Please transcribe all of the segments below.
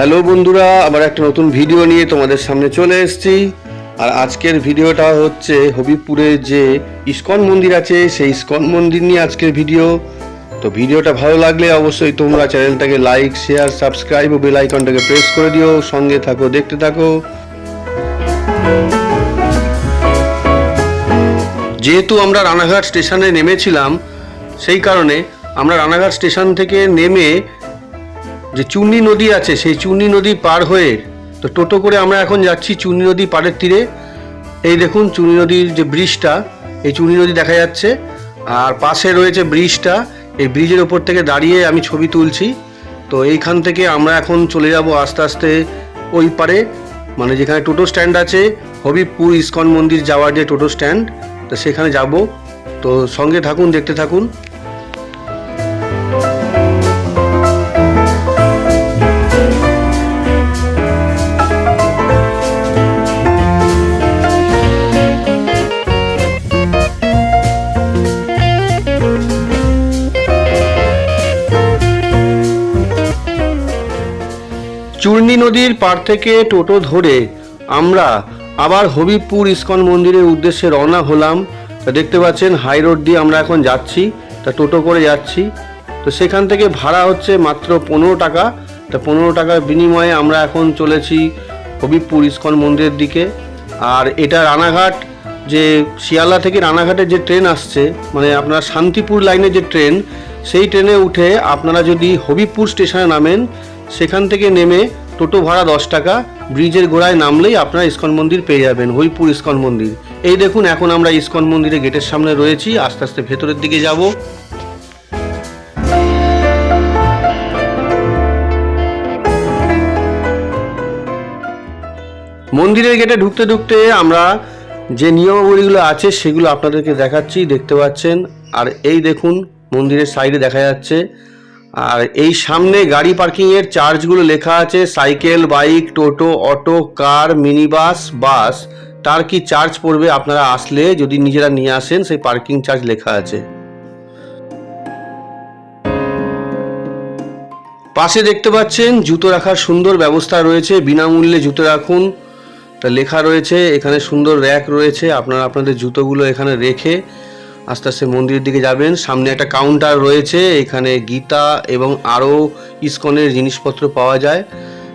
Hello বন্ধুরা, আবার একটা নতুন ভিডিও নিয়ে তোমাদের সামনে চলে এসেছি। আর আজকের ভিডিওটা হচ্ছে হবিবপুরে যে ইস্কন মন্দির আছে, সেই ইস্কন মন্দির নিয়ে আজকের ভিডিও। তো ভিডিওটা ভালো লাগলে অবশ্যই তোমরা চ্যানেলটাকে লাইক, শেয়ার, সাবস্ক্রাইব ও বেল আইকনটাকে প্রেস করে দিও। সঙ্গে থাকো, দেখতে থাকো। যেহেতু আমরা রানাঘাট স্টেশনে নেমেছিলাম, সেই কারণে আমরা রানাঘাট স্টেশন থেকে নেমে যে চুন্নি নদী আছে, সেই চুন্নি নদী পার হয়ে তো টোটো করে আমরা এখন যাচ্ছি চুন্নি নদী পাড়ের তীরে। এই দেখুন চুন্নি নদীর যে ব্রিজটা, এই চুন্নি নদী দেখা যাচ্ছে। আর পাশে রয়েছে ব্রিজটা, এই ব্রিজের ওপর থেকে দাঁড়িয়ে আমি ছবি তুলছি। তো এইখান থেকে আমরা এখন চলে যাব আস্তে আস্তে ওই পারে মানে যেখানে টোটো স্ট্যান্ড আছে, হবিবপুর ইস্কন মন্দির যাওয়ার যে টোটো স্ট্যান্ড, তো সেখানে যাব। তো সঙ্গে থাকুন, দেখতে থাকুন। নদীর পার থেকে টোটো ধরে আমরা আবার হবিবপুর ইস্কন মন্দিরের উদ্দেশ্যে রওনা হলাম। তা দেখতে পাচ্ছেন, হাই রোড দিয়ে আমরা এখন যাচ্ছি, তা টোটো করে যাচ্ছি। তো সেখান থেকে ভাড়া হচ্ছে মাত্র পনেরো টাকা। তা পনেরো টাকার বিনিময়ে আমরা এখন চলেছি হবিবপুর ইস্কন মন্দিরের দিকে। আর এটা রানাঘাট, যে শিয়ালদা থেকে রানাঘাটে যে ট্রেন আসছে মানে আপনার শান্তিপুর লাইনে যে ট্রেন, সেই ট্রেনে উঠে আপনারা যদি হবিবপুর স্টেশনে নামেন, সেখান থেকে নেমে টোটো ভাড়া দশ টাকা, ব্রিজের গোড়ায় নামলেই আপনারা ইস্কন মন্দির পেয়ে যাবেন হরিপুর ইস্কন মন্দির। এই দেখুন, এখন আমরা ইস্কন মন্দিরের গেটের সামনে রয়েছি, আস্তে আস্তে ভেতরের দিকে যাব। মন্দিরের গেটে ঢুকতে ঢুকতে আমরা যে নিয়মাবলীগুলো আছে, সেগুলো আপনাদেরকে দেখাচ্ছি, দেখতে পাচ্ছেন। আর এই দেখুন, মন্দিরের সাইডে দেখা যাচ্ছে আর এই সামনে গাড়ি পার্কিংয়ের চার্জগুলো লেখা আছে, সাইকেল, বাইক, টোটো, auto, car mini bus bus. তার কি চার্জ পড়বে আপনারা আসলে যদি নিজেরা নিয়ে আসেন, সেই পার্কিং চার্জ লেখা আছে। পাশে দেখতে পাচ্ছেন, জুতো রাখার সুন্দর ব্যবস্থা রয়েছে। বিনামূল্যে জুতো রাখুন। তা লেখা রয়েছে, এখানে সুন্দর র্যাক রয়েছে। আপনারা আপনাদের জুতোগুলো এখানে রেখে আস্তে আস্তে মন্দিরের দিকে যাবেন। সামনে একটা কাউন্টার রয়েছে, এখানে গীতা এবং আরও ইস্কনের জিনিসপত্র পাওয়া যায়।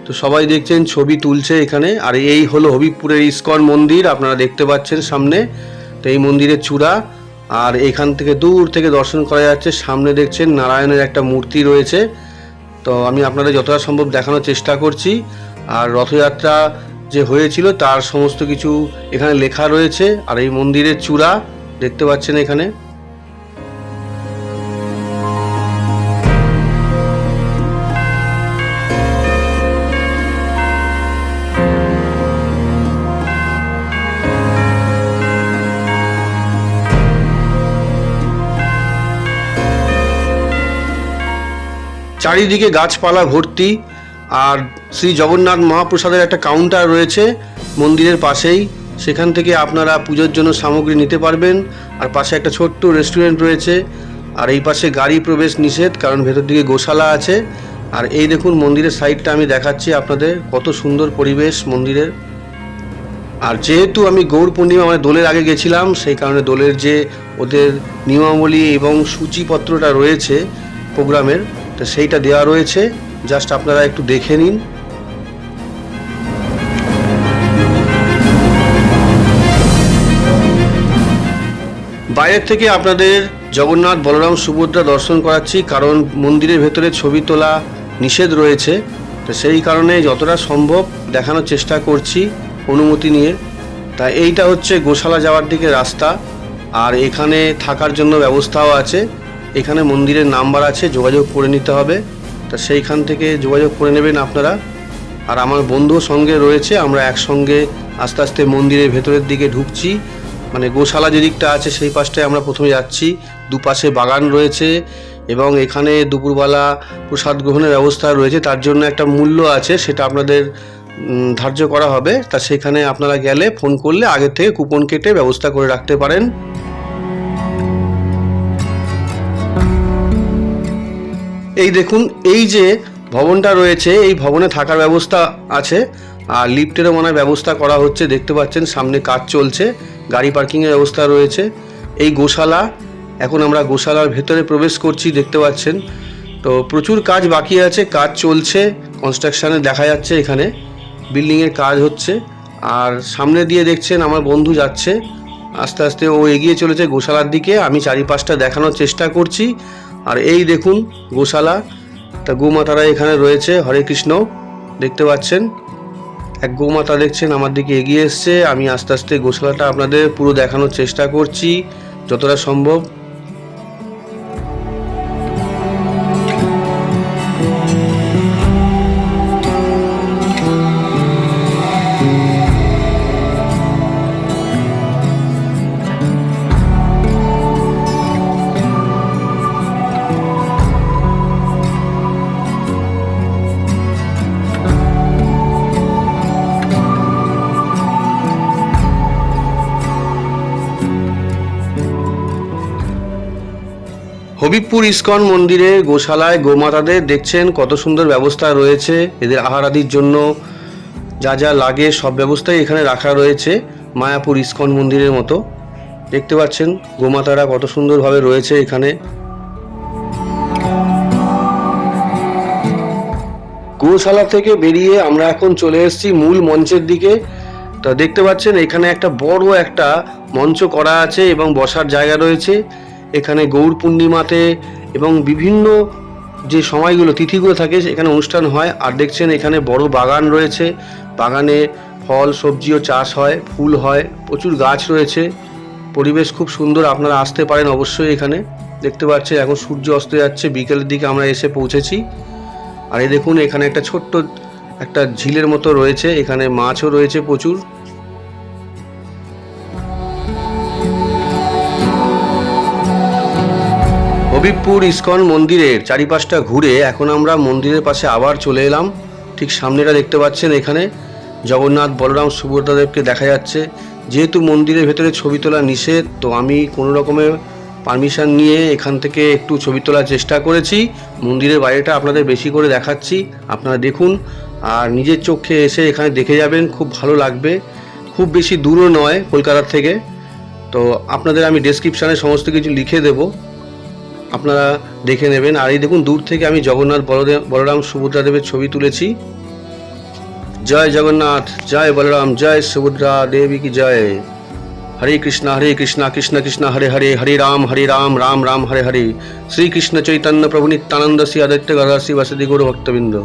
তো সবাই দেখছেন, ছবি তুলছে এখানে। আর এই হলো হবিবপুরের ইস্কন মন্দির, আপনারা দেখতে পাচ্ছেন সামনে। তো এই মন্দিরের চূড়া। আর এখান থেকে দূর থেকে দর্শন করা যাচ্ছে, সামনে দেখছেন নারায়ণের একটা মূর্তি রয়েছে। তো আমি আপনাদের যতটা সম্ভব দেখানোর চেষ্টা করছি। আর রথযাত্রা যে হয়েছিল, তার সমস্ত কিছু এখানে লেখা রয়েছে। আর এই মন্দিরের চূড়া। দেখতে পাচ্ছেন এখানে? চারিদিকে গাছপালা ভর্তি, আর শ্রী জগন্নাথ মহাপ্রসাদের একটা কাউন্টার রয়েছে মন্দিরের পাশেই। সেখান থেকে আপনারা পুজোর জন্য সামগ্রী নিতে পারবেন। আর পাশে একটা ছোট্ট রেস্টুরেন্ট রয়েছে। আর এই পাশে গাড়ি প্রবেশ নিষেধ, কারণ ভেতর দিকে গোশালা আছে। আর এই দেখুন মন্দিরের সাইডটা আমি দেখাচ্ছি আপনাদের, কত সুন্দর পরিবেশ মন্দিরের। আর যেহেতু আমি গৌর পূর্ণিমা মানে দোলের আগে গেছিলাম, সেই কারণে দোলের যে ওদের নিয়মাবলী এবং সূচিপত্রটা রয়েছে প্রোগ্রামের, তো সেইটা দেওয়া রয়েছে। জাস্ট আপনারা একটু দেখে নিন। বাইরের থেকে আপনাদের জগন্নাথ বলরাম সুভদ্রা দর্শন করাচ্ছি, কারণ মন্দিরের ভেতরে ছবি তোলা নিষেধ রয়েছে। তো সেই কারণে যতটা সম্ভব দেখানোর চেষ্টা করছি অনুমতি নিয়ে। তা এইটা হচ্ছে গোশালা যাওয়ার দিকে রাস্তা, আর এখানে থাকার জন্য ব্যবস্থাও আছে। এখানে মন্দিরের নাম্বার আছে, যোগাযোগ করে নিতে হবে। তা সেইখান থেকে যোগাযোগ করে নেবেন আপনারা। আর আমার বন্ধুও সঙ্গে রয়েছে, আমরা একসঙ্গে আস্তে আস্তে মন্দিরের ভেতরের দিকে ঢুকছি। মানে গোশালা যে দিকটা আছে সেই পাশটায় আমরা প্রথমে যাচ্ছি। দুপাশে বাগান রয়েছে এবং এখানে দুপুরবেলা প্রসাদ গ্রহণের ব্যবস্থা রয়েছে। তার জন্য একটা মূল্য আছে, সেটা আপনাদের ধার্য করা হবে। তা সেখানে আপনারা গেলে ফোন করলে আগের থেকে কুপন কেটে ব্যবস্থা করে রাখতে পারেন। এই দেখুন, এই যে ভবনটা রয়েছে, এই ভবনে থাকার ব্যবস্থা আছে। আর লিফটেরও মনে হয় ব্যবস্থা করা হচ্ছে, দেখতে পাচ্ছেন সামনে কাজ চলছে, গাড়ি পার্কিংয়ের ব্যবস্থা রয়েছে। এই গোশালা, এখন আমরা গোশালার ভেতরে প্রবেশ করছি, দেখতে পাচ্ছেন। তো প্রচুর কাজ বাকি আছে, কাজ চলছে কনস্ট্রাকশানে দেখা যাচ্ছে এখানে বিল্ডিংয়ের কাজ হচ্ছে। আর সামনে দিয়ে দেখছেন আমার বন্ধু যাচ্ছে, আস্তে আস্তে ও এগিয়ে চলেছে গোশালার দিকে, আমি চারিপাশটা দেখানোর চেষ্টা করছি। আর এই দেখুন গোশালা, তা গোমাতারা এখানে রয়েছে, হরে কৃষ্ণ, দেখতে পাচ্ছেন। এক গোমাতা দেখছেন, আমার দিকে এগিয়ে এসছে। আমি আস্তে আস্তে গোশালাটা আপনাদের পুরো দেখানোর চেষ্টা করছি, যতটা সম্ভব। হবিবপুর ইস্কন মন্দিরে গোশালায় গোমাতাদের দেখছেন কত সুন্দর ব্যবস্থা রয়েছে। এদের আহার আদির জন্য যা যা লাগে সব ব্যবস্থাই এখানে রাখা রয়েছে মায়াপুর ইস্কন মন্দিরের মতো। দেখতে পাচ্ছেন গোমাতারা কত সুন্দরভাবে রয়েছে এখানে। গোশালা থেকে বেরিয়ে আমরা এখন চলে এসেছি মূল মঞ্চের দিকে। তা দেখতে পাচ্ছেন এখানে একটা বড় একটা মঞ্চ করা আছে এবং বসার জায়গা রয়েছে। এখানে গৌর পূর্ণিমাতে এবং বিভিন্ন যে সময়গুলো, তিথিগুলো থাকে, এখানে অনুষ্ঠান হয়। আর দেখছেন এখানে বড় বাগান রয়েছে। বাগানে ফল, সবজিও চাষ হয়, ফুল হয়, প্রচুর গাছ রয়েছে। পরিবেশ খুব সুন্দর, আপনারা আসতে পারেন অবশ্যই এখানে। দেখতে পাচ্ছেন, এখন সূর্য অস্ত যাচ্ছে, বিকেলের দিকে আমরা এসে পৌঁছেছি। আর এই দেখুন, এখানে একটা ছোট্ট একটা ঝিলের মতো রয়েছে, এখানে মাছও রয়েছে প্রচুর। হবিবপুর ইস্কন মন্দিরের চারিপাশটা ঘুরে এখন আমরা মন্দিরের পাশে আবার চলে এলাম। ঠিক সামনেটা দেখতে পাচ্ছেন এখানে জগন্নাথ বলরাম সুভদ্রাদেবকে দেখা যাচ্ছে। যেহেতু মন্দিরের ভেতরে ছবি তোলা নিষেধ, তো আমি কোনো রকমের পারমিশন নিয়ে এখান থেকে একটু ছবি তোলার চেষ্টা করেছি। মন্দিরের বাইরেটা আপনাদের বেশি করে দেখাচ্ছি। আপনারা দেখুন আর নিজের চোখে এসে এখানে দেখে যাবেন, খুব ভালো লাগবে। খুব বেশি দূরও নয় কলকাতার থেকে। তো আপনাদের আমি ডেসক্রিপশানে সমস্ত কিছু লিখে দেবো। আপনারা দেখে নেবেন। আর এই দেখুন, দূর থেকে আমি জগন্নাথ বলরাম সুভদ্রা দেবের ছবি তুলেছি। জয় জগন্নাথ, জয় বলরাম, জয় সুভদ্রা দেবী কি জয়। হরে কৃষ্ণ হরে কৃষ্ণ কৃষ্ণ কৃষ্ণ, হরে হরে হরে রাম হরে রাম রাম রাম, হরে হরে। শ্রীকৃষ্ণ চৈতন্য প্রভু নিত্যানন্দ শ্রী আদিত্য গদা শ্রী বাসুদি গৌর ভক্তবৃন্দ।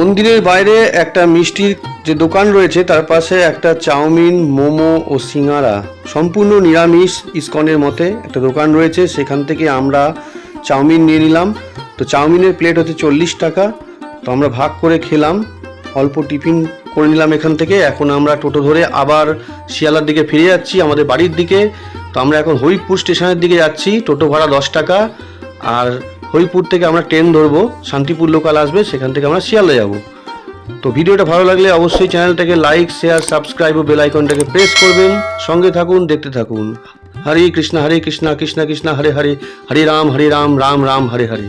মন্দিরের বাইরে একটা মিষ্টির যে দোকান রয়েছে, তার পাশে একটা চাউমিন, মোমো ও সিঙ্গারা। সম্পূর্ণ নিরামিষ ইস্কনের মতে একটা দোকান রয়েছে, সেখান থেকে আমরা চাউমিন নিয়ে নিলাম। তো চাউমিনের প্লেট হচ্ছে চল্লিশ টাকা। তো আমরা ভাগ করে খেলাম, অল্প টিফিন করে নিলাম এখান থেকে। এখন আমরা টোটো ধরে আবার শিয়ালার দিকে ফিরে যাচ্ছি, আমাদের বাড়ির দিকে। তো আমরা এখন হরিপুর স্টেশনের দিকে যাচ্ছি, টোটো ভাড়া দশ টাকা। আর হরিপুর থেকে আমরা ট্রেন ধরবো, শান্তিপুর লোকাল আসবে, সেখান থেকে আমরা শিয়ালদা যাব। তো ভিডিওটা ভালো লাগলে অবশ্যই চ্যানেলটাকে লাইক শেয়ার সাবস্ক্রাইব ও বেল আইকনটাকে প্রেস করবেন। সঙ্গে থাকুন, দেখতে থাকুন। হরে কৃষ্ণ হরে কৃষ্ণ কৃষ্ণ কৃষ্ণ, হরে হরে হরে রাম হরে রাম রাম রাম, হরে হরে।